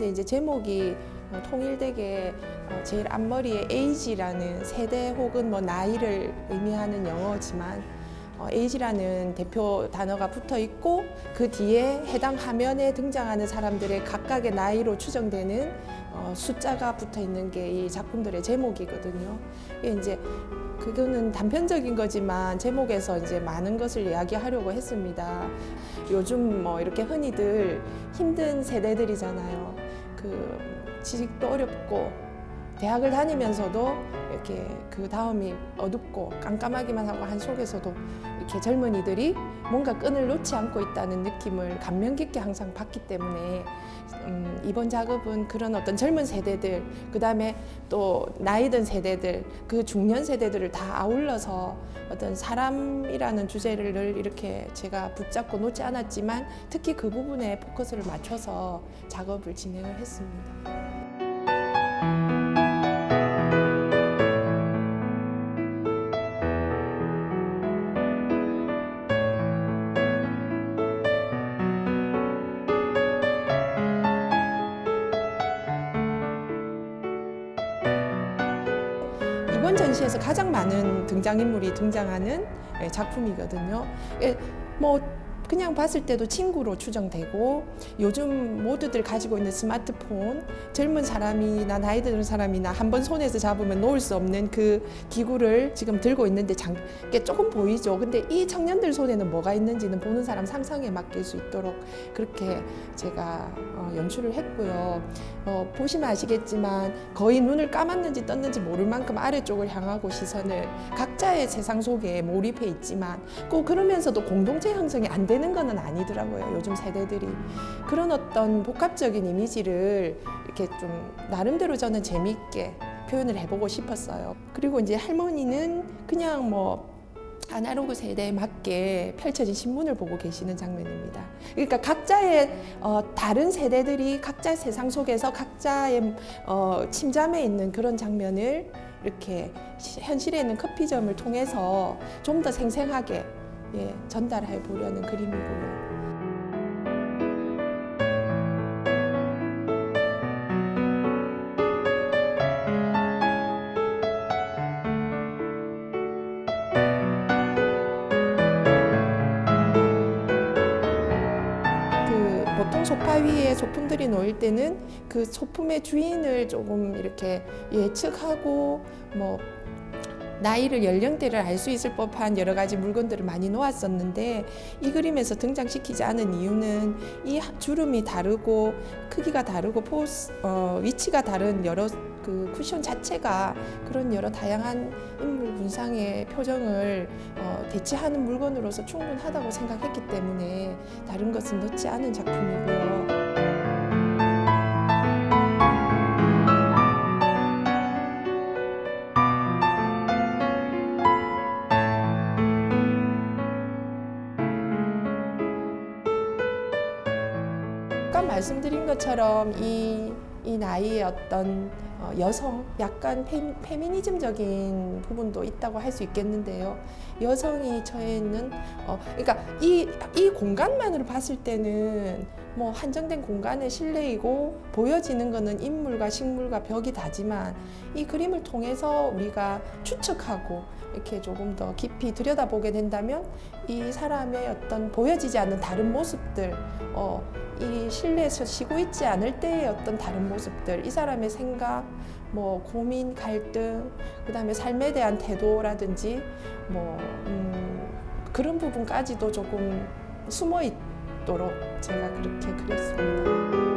근데 이제 제목이 어, 통일되게 어, 제일 앞머리에 age라는 세대 혹은 뭐 나이를 의미하는 영어지만 어, age라는 대표 단어가 붙어 있고 그 뒤에 해당 화면에 등장하는 사람들의 각각의 나이로 추정되는 어, 숫자가 붙어 있는 게 이 작품들의 제목이거든요. 이게 이제 그거는 단편적인 거지만 제목에서 이제 많은 것을 이야기하려고 했습니다. 요즘 뭐 이렇게 흔히들 힘든 세대들이잖아요. 그 지식도 어렵고 대학을 다니면서도 이렇게 그 다음이 어둡고 깜깜하기만 하고 한 속에서도 이렇게 젊은이들이 뭔가 끈을 놓지 않고 있다는 느낌을 감명 깊게 항상 받기 때문에 음, 이번 작업은 그런 어떤 젊은 세대들 그 다음에 또 나이든 세대들 그 중년 세대들을 다 아울러서 어떤 사람이라는 주제를 늘 이렇게 제가 붙잡고 놓지 않았지만 특히 그 부분에 포커스를 맞춰서 작업을 진행을 했습니다. 이번 전시에서 가장 많은 등장인물이 등장하는 예, 작품이거든요. 예, 뭐 그냥 봤을 때도 친구로 추정되고 요즘 모두들 가지고 있는 스마트폰 젊은 사람이나 나이 드는 사람이나 한 번 손에서 잡으면 놓을 수 없는 그 기구를 지금 들고 있는데 장, 게 조금 보이죠. 근데 이 청년들 손에는 뭐가 있는지는 보는 사람 상상에 맡길 수 있도록 그렇게 제가 어, 연출을 했고요. 어, 보시면 아시겠지만 거의 눈을 감았는지 떴는지 모를 만큼 아래쪽을 향하고 시선을 각자의 세상 속에 몰입해 있지만 꼭 그러면서도 공동체 형성이 안 되는 건 아니더라고요. 요즘 세대들이 그런 어떤 복합적인 이미지를 이렇게 좀 나름대로 저는 재미있게 표현을 해보고 싶었어요. 그리고 이제 할머니는 그냥 뭐 아날로그 세대에 맞게 펼쳐진 신문을 보고 계시는 장면입니다. 그러니까 각자의 어, 다른 세대들이 각자 세상 속에서 각자의 어, 침잠에 있는 그런 장면을 이렇게 시- 현실에 있는 커피점을 통해서 좀 더 생생하게 예, 전달해 보려는 그림이고요. 그 보통 소파 위에 소품들이 놓일 때는 그 소품의 주인을 조금 이렇게 예측하고 뭐 나이를 연령대를 알 수 있을 법한 여러 가지 물건들을 많이 놓았었는데 이 그림에서 등장시키지 않은 이유는 이 하- 주름이 다르고 크기가 다르고 포스 어, 위치가 다른 여러 그 쿠션 자체가 그런 여러 다양한 인물 군상의 표정을 어, 대체하는 물건으로서 충분하다고 생각했기 때문에 다른 것은 넣지 않은 작품이고요. 말씀드린 것처럼 이, 이 나이의 어떤 어, 여성, 약간 페, 페미니즘적인 부분도 있다고 할 수 있겠는데요. 여성이 처해 있는, 어, 그러니까 이, 이 공간만으로 봤을 때는 뭐 한정된 공간의 실내이고 보여지는 것은 인물과 식물과 벽이 다지만 이 그림을 통해서 우리가 추측하고 이렇게 조금 더 깊이 들여다보게 된다면 이 사람의 어떤 보여지지 않는 다른 모습들, 어, 이 실내에서 쉬고 있지 않을 때의 어떤 다른 모습들, 이 사람의 생각, 뭐 고민, 갈등, 그 다음에 삶에 대한 태도라든지 뭐 음, 그런 부분까지도 조금 숨어 있도록 제가 그렇게 그렸습니다.